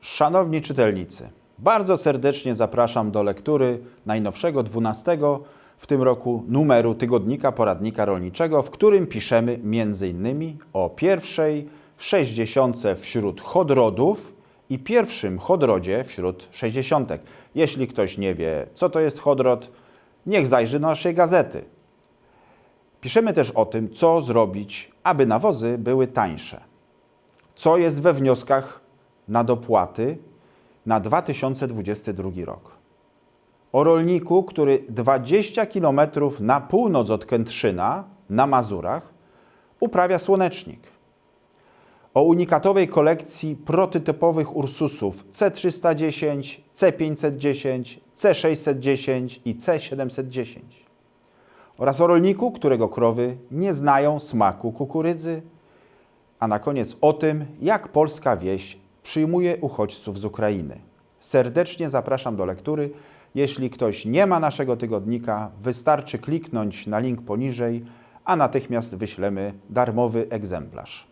Szanowni czytelnicy, bardzo serdecznie zapraszam do lektury najnowszego 12 w tym roku numeru tygodnika poradnika rolniczego, w którym piszemy m.in. o pierwszej 60 wśród chodrodów i pierwszym chodrodzie wśród 60. Jeśli ktoś nie wie, co to jest chodrod, niech zajrzy do naszej gazety. Piszemy też o tym, co zrobić, aby nawozy były tańsze co jest we wnioskach na dopłaty na 2022 rok. O rolniku, który 20 km na północ od Kętrzyna, na Mazurach, uprawia słonecznik. O unikatowej kolekcji prototypowych Ursusów C310, C510, C610 i C710 oraz o rolniku, którego krowy nie znają smaku kukurydzy, a na koniec o tym, jak polska wieś przyjmuje uchodźców z Ukrainy. Serdecznie zapraszam do lektury. Jeśli ktoś nie ma naszego tygodnika, wystarczy kliknąć na link poniżej, a natychmiast wyślemy darmowy egzemplarz.